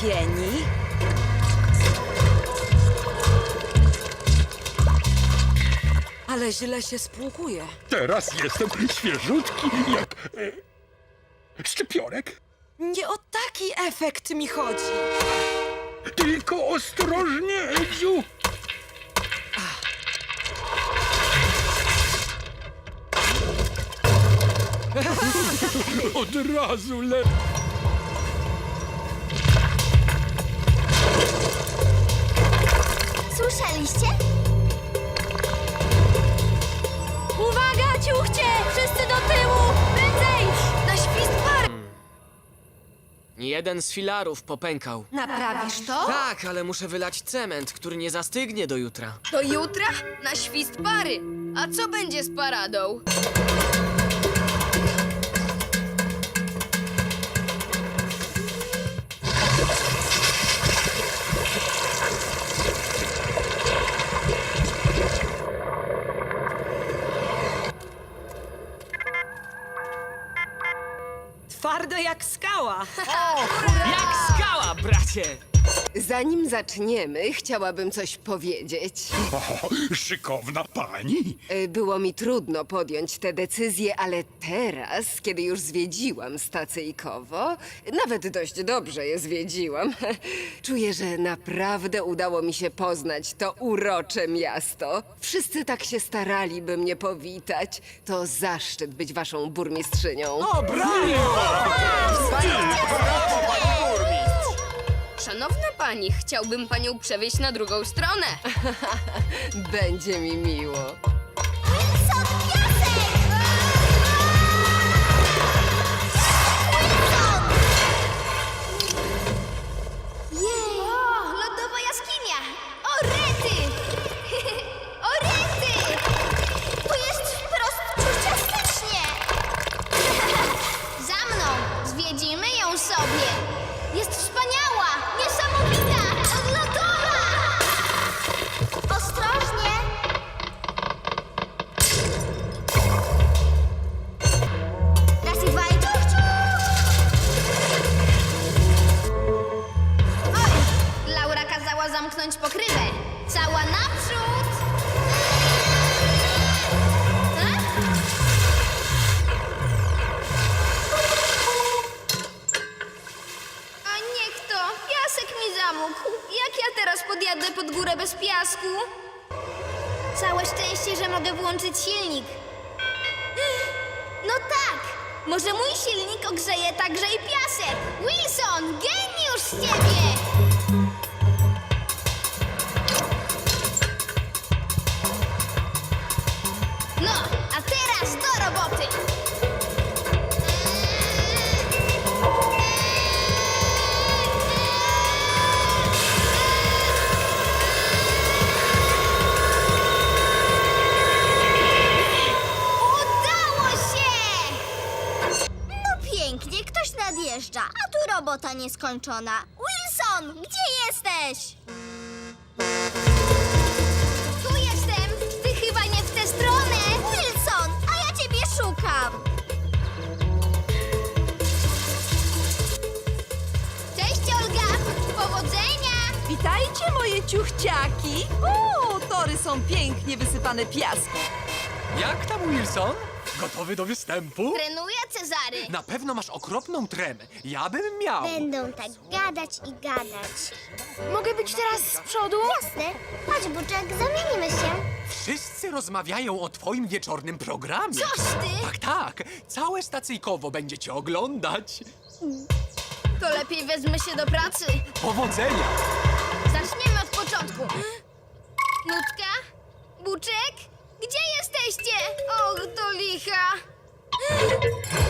pieni. Ale źle się spłukuje. Teraz jestem świeżutki jak... E, szczypiorek. Nie o taki efekt mi chodzi. Tylko ostrożnie, Edziu. Od razu le... Słyszeliście? Uwaga, ciuchcie! Wszyscy do tyłu! Prędzej! Na świst par! Jeden z filarów popękał. Naprawisz to? Tak, ale muszę wylać cement, który nie zastygnie do jutra. Do jutra? Na świst pary. A co będzie z paradą? Zanim zaczniemy, chciałabym coś powiedzieć. O, szykowna pani. Y, Było mi trudno podjąć tę decyzję, ale teraz, kiedy już zwiedziłam stacyjkowo, nawet dość dobrze je zwiedziłam, czuję, że naprawdę udało mi się poznać to urocze miasto. Wszyscy tak się starali, by mnie powitać. To zaszczyt być waszą burmistrzynią. Szanowna pani, chciałbym panią przewieźć na drugą stronę. Będzie mi miło. Silnik. No tak! Może mój silnik ogrzeje także i piasek! Wilson, geniusz z ciebie! Nieskończona. Wilson, gdzie jesteś? Tu jestem! Ty chyba nie w tę stronę! Wilson, a ja ciebie szukam! Cześć, Olga! Powodzenia! Witajcie, moje ciuchciaki. O, tory są pięknie wysypane piaskiem. Jak tam, Wilson? Gotowy do występu? Trenuję Na pewno masz okropną tremę. Ja bym miał. Będą tak gadać i gadać. Mogę być teraz z przodu? Jasne. Chodź, Buczek, zamienimy się. Wszyscy rozmawiają o twoim wieczornym programie. Coś ty! Tak, tak. Całe stacyjkowo będzie cię oglądać. To lepiej wezmę się do pracy. Powodzenia! Zaczniemy od początku. Nutka? Buczek? Gdzie jesteście? Och, to licha.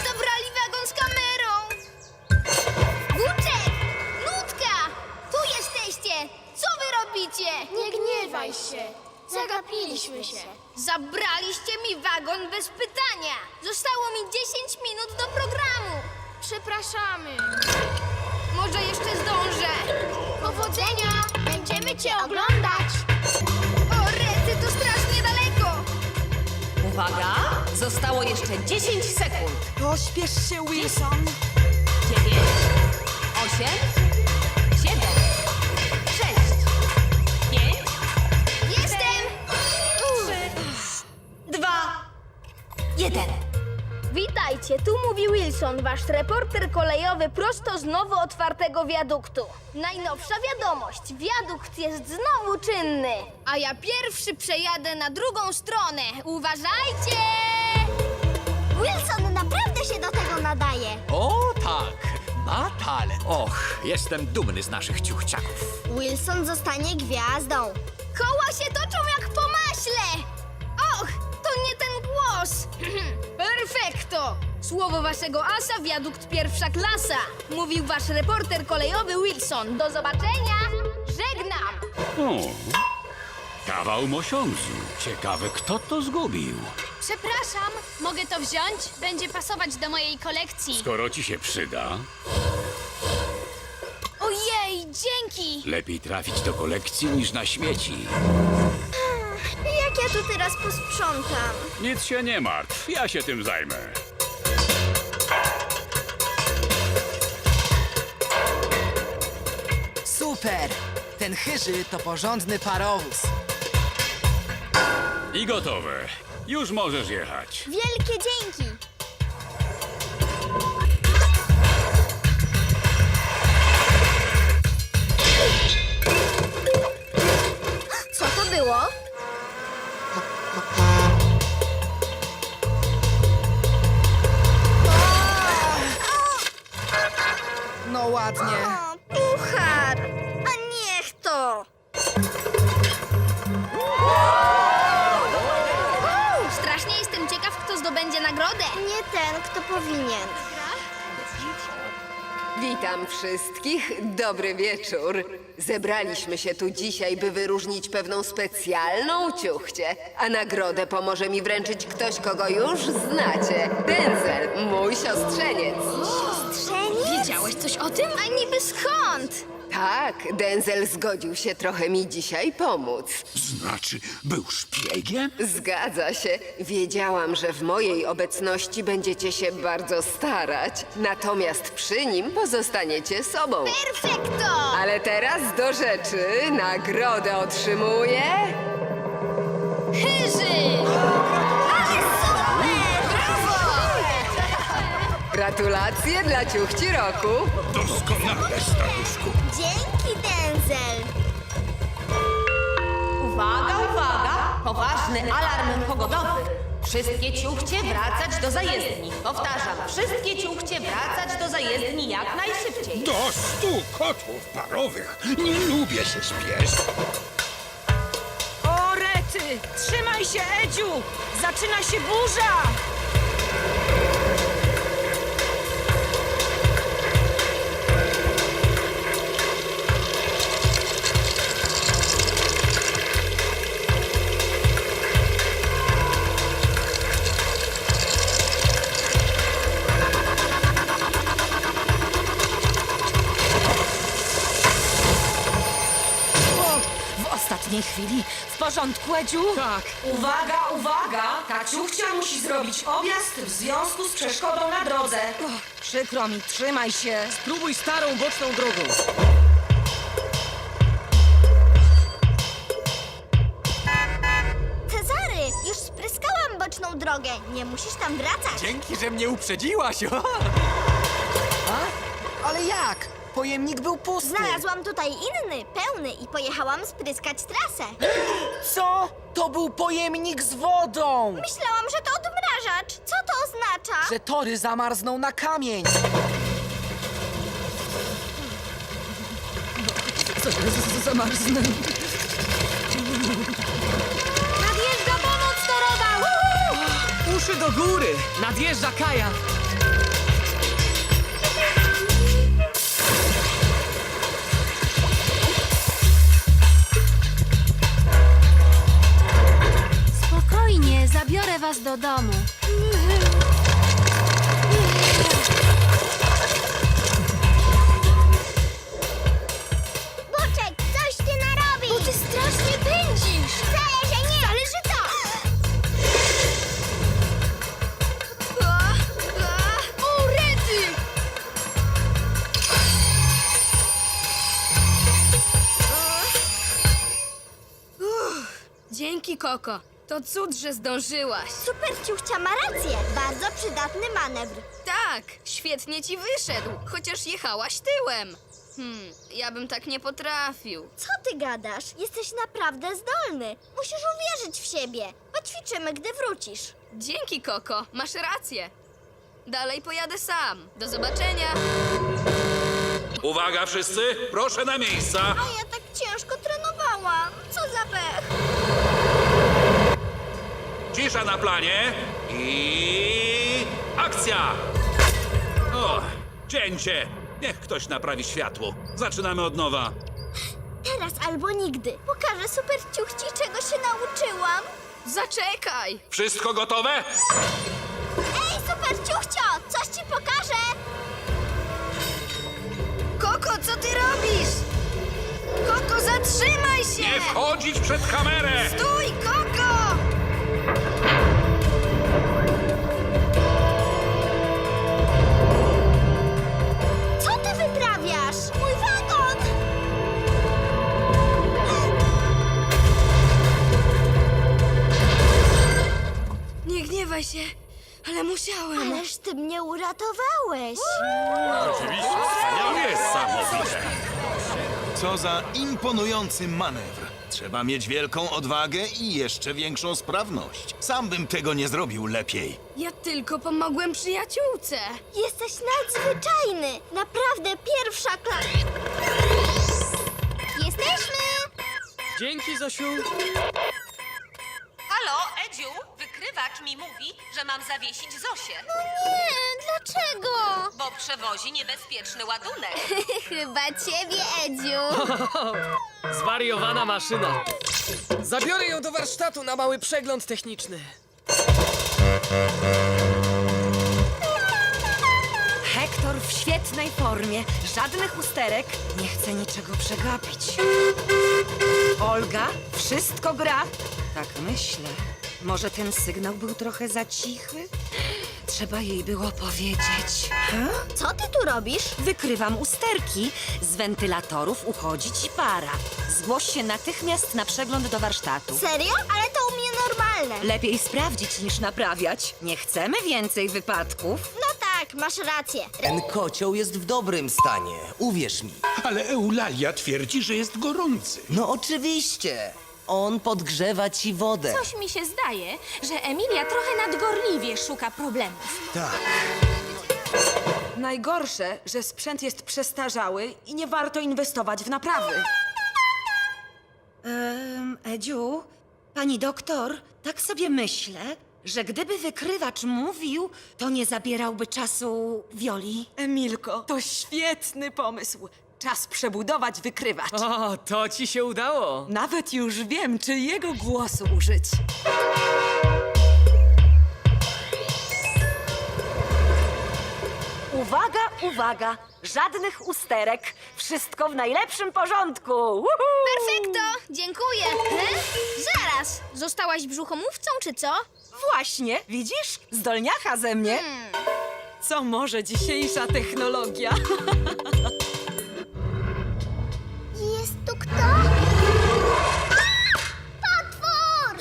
Zabrali wagon z kamerą. Buczek! Nutka! Tu jesteście! Co wy robicie? Nie gniewaj się. Zagapiliśmy się. Zabraliście mi wagon bez pytania. Zostało mi 10 minut do programu. Przepraszamy. Może jeszcze zdążę. Powodzenia! Będziemy cię oglądać. Uwaga! Zostało jeszcze 10 sekund. Pośpiesz się, Wilson. 9, 8, 7, 6, 5, Jestem! 3, 2, 1. Wilson, wasz reporter kolejowy prosto z nowo otwartego wiaduktu. Najnowsza wiadomość, wiadukt jest znowu czynny. A ja pierwszy przejadę na drugą stronę. Uważajcie! Wilson naprawdę się do tego nadaje. O tak, ma talent. Och, jestem dumny z naszych ciuchciaków. Wilson zostanie gwiazdą. Koła się toczą jak po maśle! Och, to nie ten głos! Perfekto! Słowo waszego asa, wiadukt pierwsza klasa. Mówił wasz reporter kolejowy Wilson. Do zobaczenia! Żegnam! O, kawał mosiądzu. Ciekawe, kto to zgubił. Przepraszam, mogę to wziąć? Będzie pasować do mojej kolekcji. Skoro ci się przyda, Ojej, dzięki! lepiej trafić do kolekcji niż na śmieci. Jak ja tu teraz posprzątam? Nic się nie martw, ja się tym zajmę. Super! Ten chyży to porządny parowóz. I gotowe. Już możesz jechać. Wielkie dzięki! Co to było? Ładnie. O, puchar! A niech to! Strasznie jestem ciekaw, kto zdobędzie nagrodę. Nie ten, kto powinien. Witam wszystkich. Dobry wieczór. Zebraliśmy się tu dzisiaj, by wyróżnić pewną specjalną ciuchcię. A nagrodę pomoże mi wręczyć ktoś, kogo już znacie. Denzel, mój siostrzeniec. Wiedziałeś coś o tym? A niby skąd? Tak, Denzel zgodził się trochę mi dzisiaj pomóc. Znaczy, był szpiegiem? Zgadza się. Wiedziałam, że w mojej obecności będziecie się bardzo starać. Natomiast przy nim pozostaniecie sobą. Perfekto! Ale teraz do rzeczy. Nagrodę otrzymuje... Hyży! Gratulacje dla ciuchci roku. Doskonale, staruszku. Dzięki, Denzel! Uwaga, uwaga! Poważny alarm pogodowy. Wszystkie ciuchcie wracać do zajezdni. Powtarzam, wszystkie ciuchcie wracać do zajezdni jak najszybciej. Do stu kotłów parowych. Nie lubię się śpieszyć. O, rety! Trzymaj się, Edziu! Zaczyna się burza! Chwili. W porządku, Edziu? Tak, Uwaga, uwaga! Ta ciuchcia musi zrobić objazd w związku z przeszkodą na drodze. Przykro mi, trzymaj się. spróbuj starą boczną drogą. Cezary, już spryskałam boczną drogę. Nie musisz tam wracać. Dzięki, że mnie uprzedziłaś. Ale jak? Pojemnik był pusty. Znalazłam tutaj inny, pełny i pojechałam spryskać trasę. Co? To był pojemnik z wodą! Myślałam, że to odmrażacz. Co to oznacza? Że tory zamarzną na kamień. Zamarznę. Nadjeżdża pomoc torowa! Uszy do góry! Nadjeżdża Kaja! Zabiorę was do domu. Boczek, coś ty narobisz! Bo ty strasznie pędzisz! Wcale się nie! Zależy to! O, rety! Dzięki, Koko. To cud, że zdążyłaś. Super ciuchcia ma rację. Bardzo przydatny manewr. Tak, świetnie ci wyszedł, chociaż jechałaś tyłem. Hmm, ja bym tak nie potrafił. Co ty gadasz? Jesteś naprawdę zdolny. Musisz uwierzyć w siebie. Poćwiczymy, gdy wrócisz. Dzięki, Koko, masz rację. Dalej pojadę sam. Do zobaczenia. Uwaga wszyscy, proszę na miejsca. A ja tak ciężko trenowałam. Co za pech. Cisza na planie i akcja! O, cięcie. Niech ktoś naprawi światło. Zaczynamy od nowa. Teraz albo nigdy. Pokażę super ciuchci, czego się nauczyłam. Zaczekaj! Wszystko gotowe? Ej, super ciuchcio! Coś ci pokażę! Koko, co ty robisz? Koko, zatrzymaj się! Nie wchodzić przed kamerę! Stój, Koko! Co ty wyprawiasz? Mój wagon! Nie gniewaj się, ale musiałem. Ależ ty mnie uratowałeś. Niesamowite. Co za imponujący manewr. Trzeba mieć wielką odwagę i jeszcze większą sprawność. Sam bym tego nie zrobił lepiej. Ja tylko pomogłem przyjaciółce. Jesteś nadzwyczajny. Naprawdę pierwsza klasa. Jesteśmy! Dzięki, Zosiu. Halo, Edziu, wykrywacz mi mówi, że mam zawiesić Zosię, Nie, dlaczego? bo przewozi niebezpieczny ładunek. Chyba ciebie, Edziu. Zwariowana maszyna. Zabiorę ją do warsztatu na mały przegląd techniczny. Hektor w świetnej formie. Żadnych usterek. Nie chcę niczego przegapić. Olga, wszystko gra? Tak myślę. Może ten sygnał był trochę za cichy? Trzeba jej było powiedzieć. Co ty tu robisz? Wykrywam usterki. Z wentylatorów uchodzi ci para. Zgłoś się natychmiast na przegląd do warsztatu. Serio? Ale to u mnie normalne. Lepiej sprawdzić niż naprawiać. Nie chcemy więcej wypadków. No tak, masz rację. Ten kocioł jest w dobrym stanie, uwierz mi. Ale Eulalia twierdzi, że jest gorący. No oczywiście. On podgrzewa ci wodę. Coś mi się zdaje, że Emilia trochę nadgorliwie szuka problemów. Tak. Najgorsze, że sprzęt jest przestarzały i nie warto inwestować w naprawy. Um, Edziu, pani doktor, tak sobie myślę, że gdyby wykrywacz mówił, to nie zabierałby czasu Wioli. Emilko, to świetny pomysł. Czas przebudować wykrywacz. O, to ci się udało. Nawet już wiem, czy jego głosu użyć. Uwaga, uwaga! Żadnych usterek. Wszystko w najlepszym porządku. Woohoo! Perfekto, dziękuję. He? Zaraz, zostałaś brzuchomówcą czy co? Właśnie, widzisz? Zdolniacha ze mnie. Co może dzisiejsza technologia? Kto? Potwór!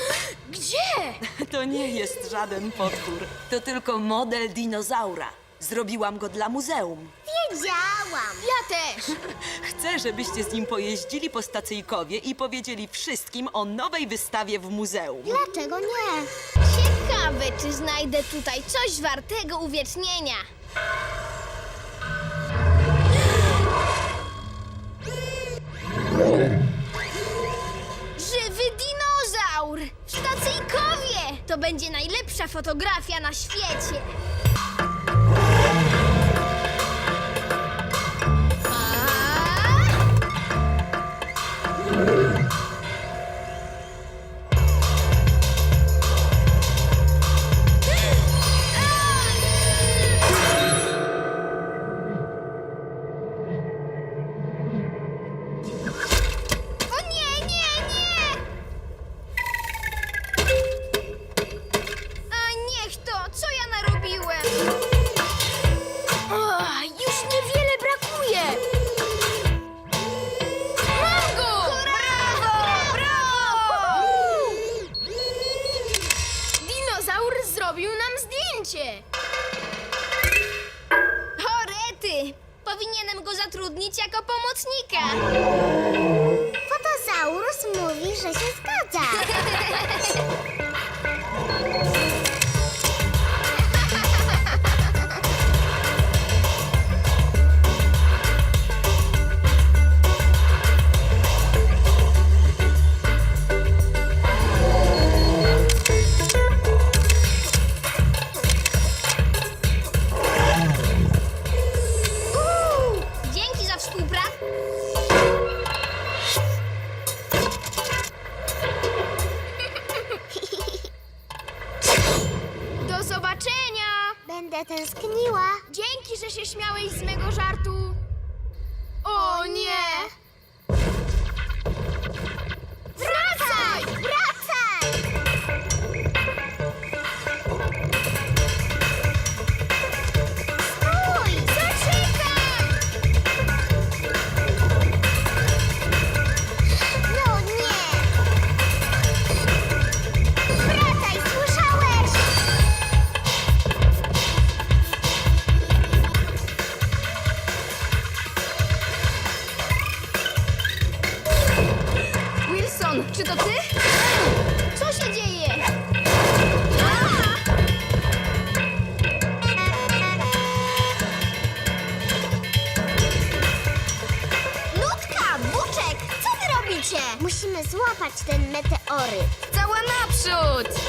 Gdzie? To nie jest żaden potwór. To tylko model dinozaura. Zrobiłam go dla muzeum. Wiedziałam. Ja też. Chcę, żebyście z nim pojeździli po stacyjkowie i powiedzieli wszystkim o nowej wystawie w muzeum. Dlaczego nie? Ciekawe, czy znajdę tutaj coś wartego uwiecznienia. Żywy dinozaur! Stacyjkowie! To będzie najlepsza fotografia na świecie. Będę tęskniła. Dzięki, że się śmiałeś z mego żartu. Złapać ten meteoryt. Cała naprzód!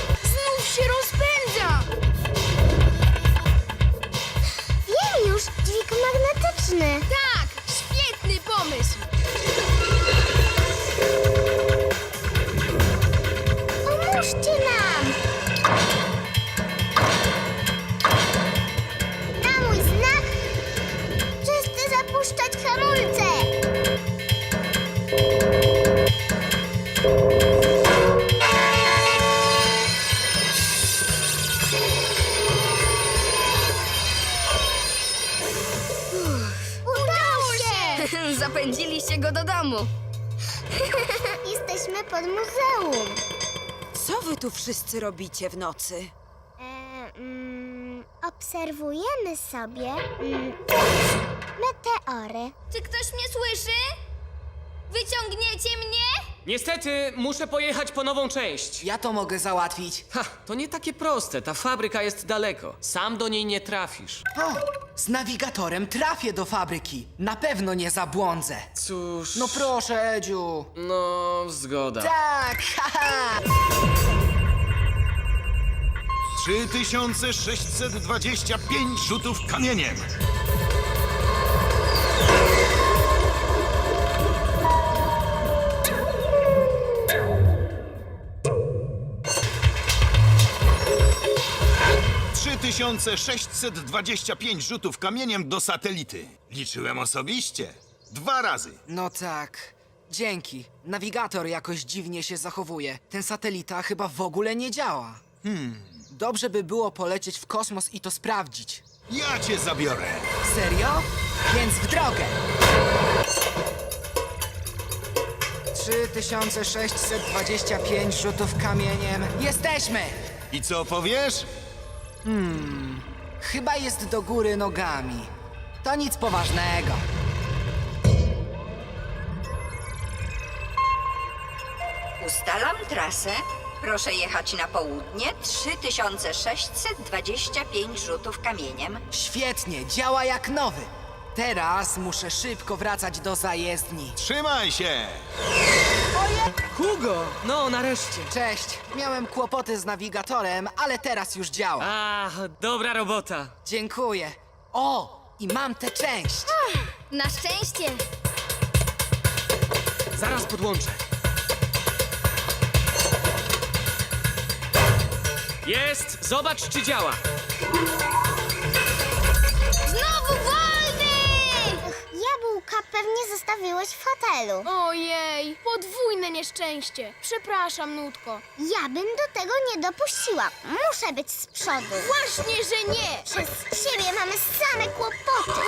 Wy tu wszyscy robicie w nocy? E, mm, obserwujemy sobie mm, meteory. Czy ktoś mnie słyszy? Wyciągniecie mnie? Niestety, muszę pojechać po nową część. Ja to mogę załatwić. Ha, to nie takie proste. Ta fabryka jest daleko. Sam do niej nie trafisz. O, z nawigatorem trafię do fabryki. Na pewno nie zabłądzę. Cóż. No proszę, Edziu. No, zgoda. Tak, haha. 3625 rzutów kamieniem. Trzy tysiące sześćset dwadzieścia pięć rzutów kamieniem do satelity. Liczyłem osobiście. Dwa razy. No tak. Dzięki. Nawigator jakoś dziwnie się zachowuje. Ten satelita chyba w ogóle nie działa. Hmm. Dobrze by było polecieć w kosmos i to sprawdzić. Ja cię zabiorę. Serio? Więc w drogę! 3625 rzutów kamieniem. Jesteśmy! I co powiesz? Chyba jest do góry nogami. To nic poważnego. Ustalam trasę. Proszę jechać na południe 3625 rzutów kamieniem. Świetnie, działa jak nowy. Teraz muszę szybko wracać do zajezdni. Trzymaj się! Hugo! No, nareszcie. Cześć, miałem kłopoty z nawigatorem, ale teraz już działa. A, dobra robota. Dziękuję. O, i mam tę część. Na szczęście! Zaraz podłączę. Jest! Zobacz, czy działa. Znowu wolny! Jabłka pewnie zostawiłeś w hotelu. Ojej, podwójne nieszczęście. Przepraszam, Nutko. Ja bym do tego nie dopuściła. Muszę być z przodu. Właśnie, że nie! Przez ciebie mamy same kłopoty.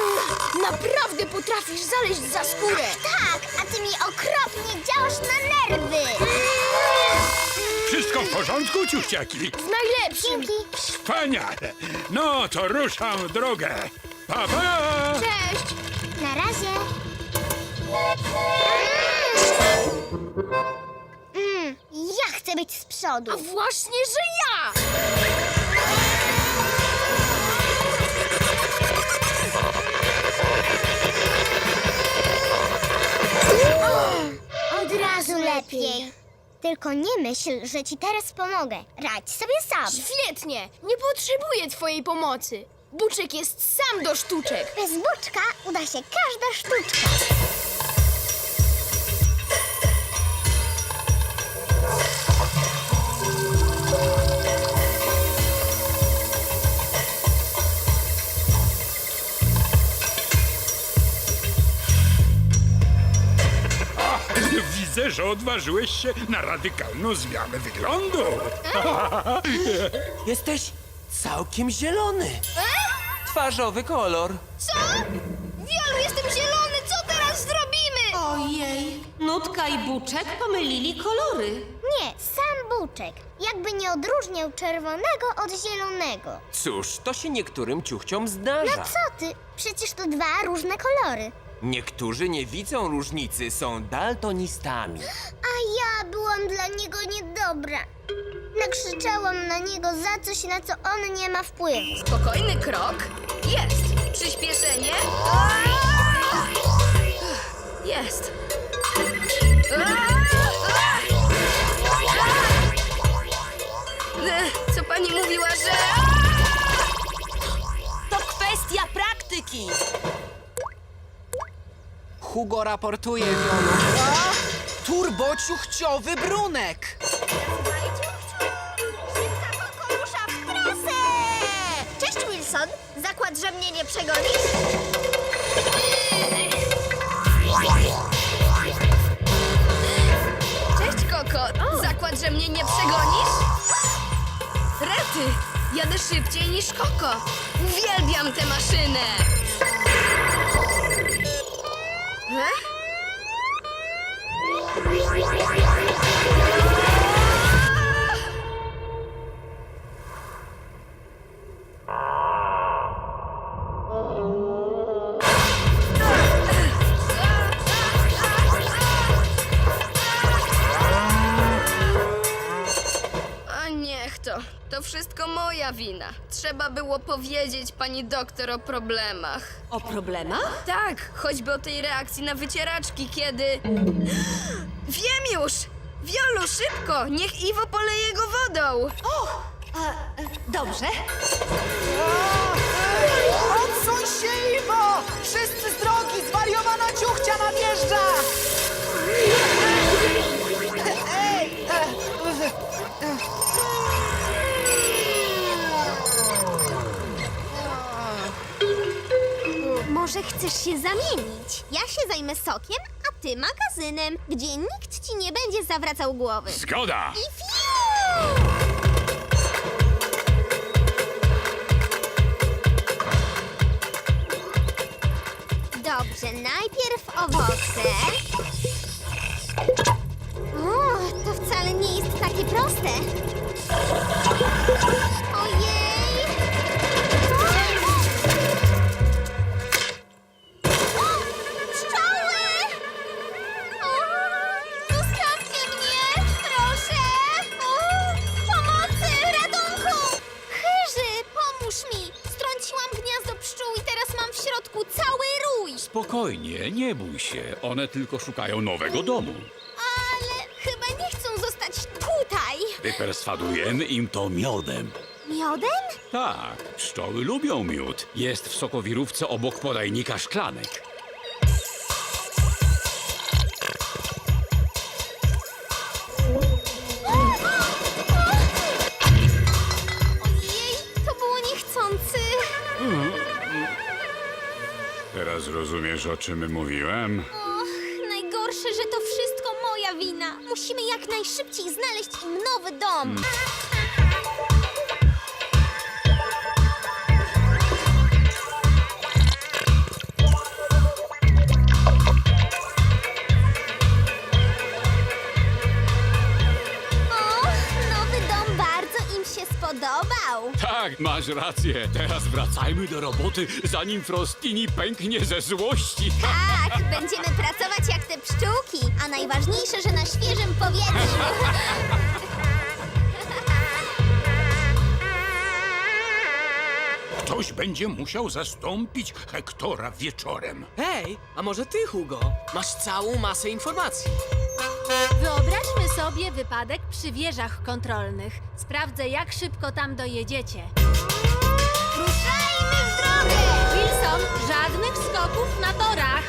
Naprawdę potrafisz zaleźć za skórę! Tak, a ty mi okropnie działasz na nerwy. Wszystko w porządku, ciuchciaki? Z najlepszym. Wspaniale. No to ruszam w drogę. Pa, pa! Cześć. Na razie. Mm, ja chcę być z przodu. A właśnie, że ja! Tylko nie myśl, że ci teraz pomogę. Radź sobie sam. Świetnie! Nie potrzebuję twojej pomocy. Buczek jest sam do sztuczek. Bez buczka uda się każda sztuczka. Że odważyłeś się na radykalną zmianę wyglądu. Jesteś całkiem zielony. Twarzowy kolor. Co? Wielu, jestem zielony! Co teraz zrobimy? Ojej, Nutka i Buczek pomylili kolory. Nie, sam buczek. Jakby nie odróżniał czerwonego od zielonego. Cóż, to się niektórym ciuchciom No zdarza. co ty? Przecież to dwa różne kolory. Niektórzy nie widzą różnicy, są daltonistami. A ja byłam dla niego niedobra. Nakrzyczałam na niego za coś, na co on nie ma wpływu. Spokojny krok. Jest. Przyspieszenie. Jest. Co pani mówiła, że... To kwestia praktyki. Hugo raportuje, Wiolu. Turbociuchciowy brunek! Cześć, Wilson. Zakład, że mnie nie przegonisz? Cześć, Koko. Zakład, że mnie nie przegonisz? Rety, jadę szybciej niż Koko. Uwielbiam tę maszynę. E? Powiedzieć pani doktor o problemach. O problemach? Tak, choćby o tej reakcji na wycieraczki, kiedy... Wiem już! Wiolu, szybko! Niech Iwo poleje go wodą! Dobrze. Odsuń się, chcesz się zamienić? Ja się zajmę sokiem, a ty magazynem, gdzie nikt ci nie będzie zawracał głowy. Zgoda. I fiu! Dobrze, najpierw owoce. O, to wcale nie jest takie proste. Spokojnie, nie bój się. One tylko szukają nowego domu. Ale chyba nie chcą zostać tutaj! Wyperswadujemy im to miodem. Miodem? Tak, pszczoły lubią miód. Jest w sokowirówce obok podajnika szklanek. Rozumiesz, o czym mówiłem? Och, najgorsze, że to wszystko moja wina. Musimy jak najszybciej znaleźć im nowy dom. Tak, masz rację. Teraz wracajmy do roboty, zanim Frostini pęknie ze złości. Tak, będziemy pracować jak te pszczółki, a najważniejsze, że na świeżym powietrzu. Ktoś będzie musiał zastąpić Hektora wieczorem. Hej, a może ty, Hugo? Masz całą masę informacji. Wyobraźmy sobie wypadek przy wieżach kontrolnych. Sprawdzę, jak szybko tam dojedziecie. Ruszajmy w drogę! Wilson, żadnych skoków na torach.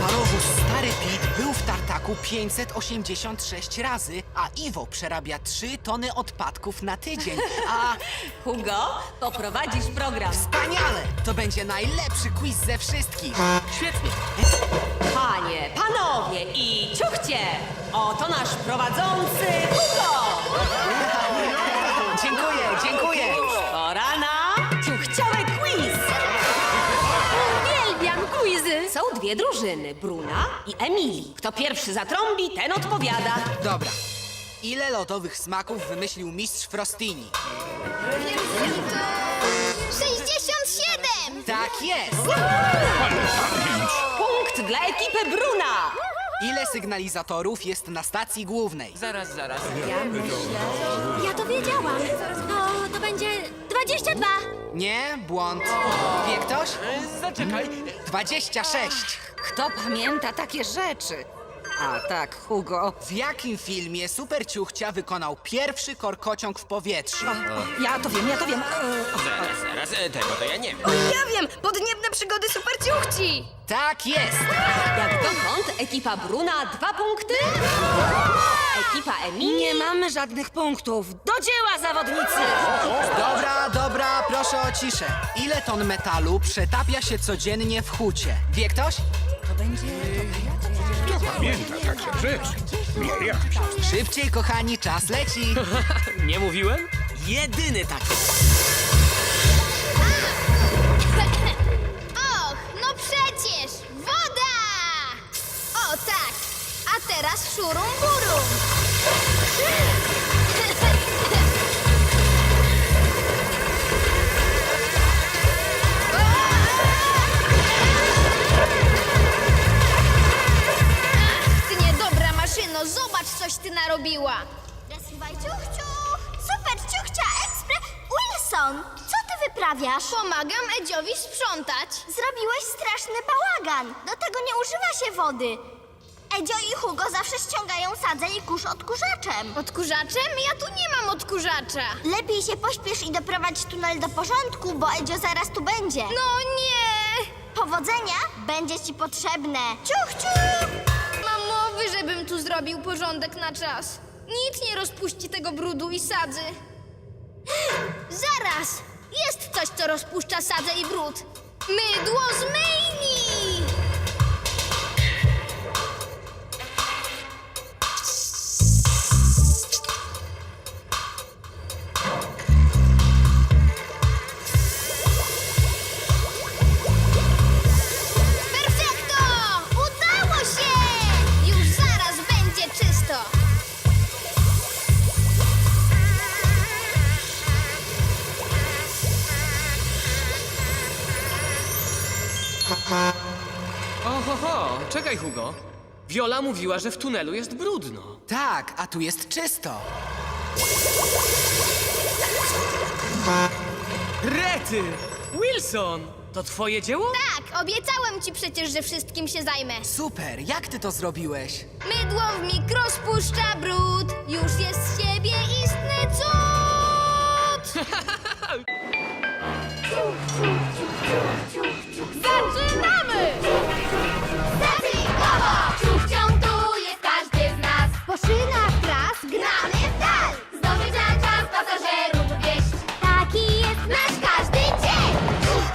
Parowóz Stary Pit był w tartaku 586 razy, a Iwo przerabia 3 tony odpadków na tydzień. A Hugo, poprowadzisz program. wspaniale! To będzie najlepszy quiz ze wszystkich. Świetnie. Panie, panowie i ciuchcie! Oto nasz prowadzący Hugo! Dziękuję, dziękuję! Pora na ciuchciowe quiz! Uwielbiam quizy. Są dwie drużyny, Bruna i Emilii. Kto pierwszy zatrąbi, ten odpowiada. Dobra. Ile lodowych smaków wymyślił mistrz Frostini? 67! Tak jest! Punkt dla ekipy Bruna! Ile sygnalizatorów jest na stacji głównej? Zaraz, zaraz. Ja to wiedziałam. To, to będzie 22. Nie, błąd. Wie ktoś? E, Zaczekaj. 26. Kto pamięta takie rzeczy? A tak, Hugo. W jakim filmie Super Ciuchcia wykonał pierwszy korkociąg w powietrzu? Ja to wiem, ja to wiem. Zaraz, zaraz, e, tego to ja nie wiem. Ja wiem! Podniebne przygody superciuchci! Tak jest! Jak dotąd ekipa Bruna dwa punkty, ekipa Emilii Nie mamy żadnych punktów. Do dzieła, zawodnicy! Dobra, dobra, proszę o ciszę. Ile ton metalu przetapia się codziennie w hucie? Wie ktoś? Kto pamięta takie rzeczy? Miriam. Szybciej, kochani, czas leci. Nie mówiłem? Jedyny taki. Och, no przecież! Woda! O tak! A teraz szurum burum! Maszyno, zobacz coś ty narobiła! Zasuwaj ciuch, ciuch! Super ciuchcia ekspres! Wilson, co ty wyprawiasz? Pomagam Edziowi sprzątać. Zrobiłeś straszny bałagan. Do tego nie używa się wody. Edzio i Hugo zawsze ściągają sadzę i kurz odkurzaczem. Odkurzaczem? Ja tu nie mam odkurzacza. Lepiej się pośpiesz i doprowadź tunel do porządku, bo Edzio zaraz tu będzie. No nie! Powodzenia będzie ci potrzebne. Ciuch, ciuch! Zrobił porządek na czas. Nic nie rozpuści tego brudu i sadzy. Zaraz! Jest coś, co rozpuszcza sadzę i brud. Mydło z myjni! Hugo. Viola mówiła, że w tunelu jest brudno. Tak, a tu jest czysto. Rety! Wilson! To twoje dzieło? Tak, obiecałem ci przecież, że wszystkim się zajmę. Super, jak ty to zrobiłeś? Mydło w mikro spuszcza brud. Już jest z siebie istny cud!